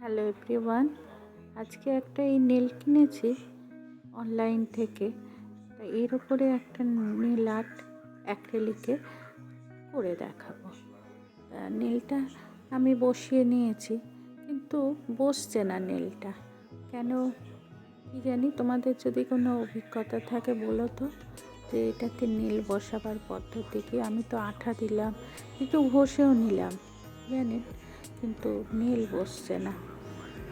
Hello everyone আজকে একটা এই নেল কিনেছি অনলাইন থেকে। এর উপরে একটা নীল আর্ট অ্যাক্রেলিকে করে দেখাবো। নীলটা আমি বসিয়ে নিয়েছি, কিন্তু বসছে না নীলটা কেন কি জানি, তোমাদের যদি কোনো অভিজ্ঞতা থাকে বলো তো, যে এটাতে নীল বসাবার পদ্ধতি কি? আমি তো আঠা দিলাম একটু ঘষেও নিলাম, জানেন? কিন্তু নীল বসছে না।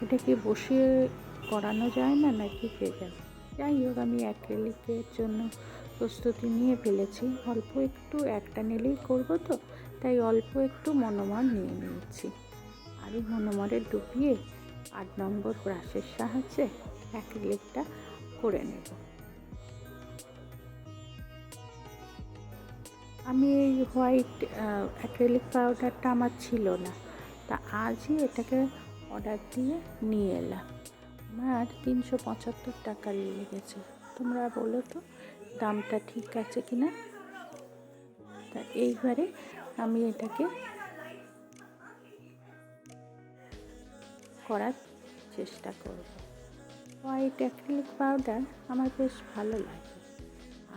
এটা কি বসিয়ে করানো যায় না নাকি কে যাবে যাই হোক, আমি অ্যাক্রেলিকের জন্য প্রস্তুতি নিয়ে ফেলেছি। অল্প একটু একটা নিলেই করব তো, তাই অল্প একটু মনোমার নিয়ে নিয়েছি। আর এই মনোমারে ডুবিয়ে আট নম্বর ব্রাশের সাহায্যে অ্যাক্রিলিকটা করে নেব। আমি এই হোয়াইট অ্যাক্রেলিক পাউডারটা আমার ছিল না। তা আজই এটাকে অর্ডার দিয়ে নিয়ে এলাম আমার তিনশো পঁচাত্তর টাকা লেগেছে। তোমরা বলো তো, দামটা ঠিক আছে কি না তা এইবারে আমি এটাকে করার চেষ্টা করব। হোয়াইট অ্যাক্রিলিক পাউডার আমার বেশ ভালো লাগে।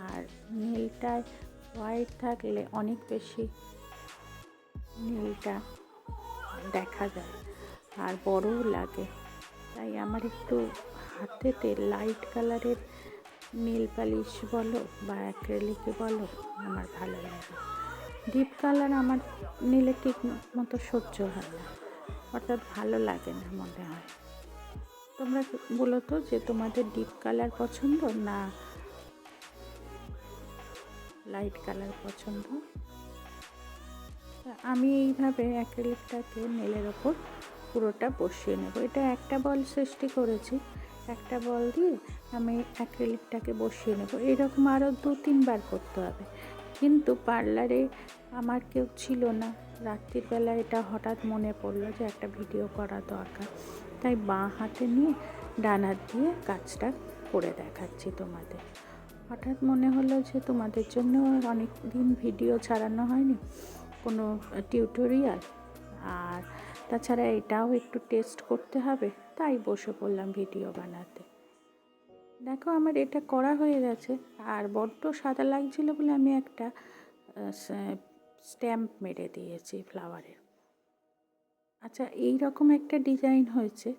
আর নীলটায় হোয়াইট থাকলে অনেক বেশি নীলটা দেখা যায়, আর বড়ও লাগে। তাই আমার একটু হাতেতে লাইট কালারের নীল পালিশ বলো বা অ্যাক্রেলিকে বলো, আমার ভালো লাগে। ডিপ কালার আমার নীলে ঠিক মতো সহ্য হয় না, অর্থাৎ ভালো লাগে না মনে হয়। তোমরা বলো তো যে তোমাদের ডিপ কালার পছন্দ না লাইট কালার পছন্দ? আমি এইভাবে অ্যাক্রিলিকটাকে নেলের ওপর পুরোটা বসিয়ে নেব। এটা একটা বল সৃষ্টি করেছি। একটা বল দিয়ে আমি অ্যাক্রিলিকটাকে বসিয়ে নেব। এরকম আরও দু তিনবার করতে হবে। কিন্তু পার্লারে আমার কেউ ছিল না। রাত্রির বেলা এটা হঠাৎ মনে পড়ল যে একটা ভিডিও করা দরকার। তাই বাঁ হাতে নিয়ে ডান হাত দিয়ে কাজটা করে দেখাচ্ছি তোমাদের। হঠাৎ মনে হলো যে তোমাদের জন্য অনেক দিন ভিডিও ছাড়ানো হয়নি। কোনো টিউটোরিয়াল আর তাছাড়া এটাও একটু টেস্ট করতে হবে, তাই বসে পড়লাম ভিডিও বানাতে। দেখো আমার এটা করা হয়ে গেছে, আর বড্ড সাদা লাগছিল বলে আমি একটা স্ট্যাম্প মেরে দিয়েছি ফ্লাওয়ারের আচ্ছা এই রকম একটা ডিজাইন হয়েছে,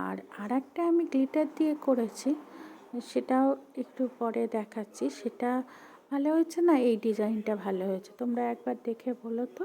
আর আর একটা আমি গ্লিটার দিয়ে করেছি, সেটাও একটু পরে দেখাচ্ছি। সেটা ভালো হয়েছে না? এই ডিজাইনটা ভালো হয়েছে। তোমরা একবার দেখে বলো তো।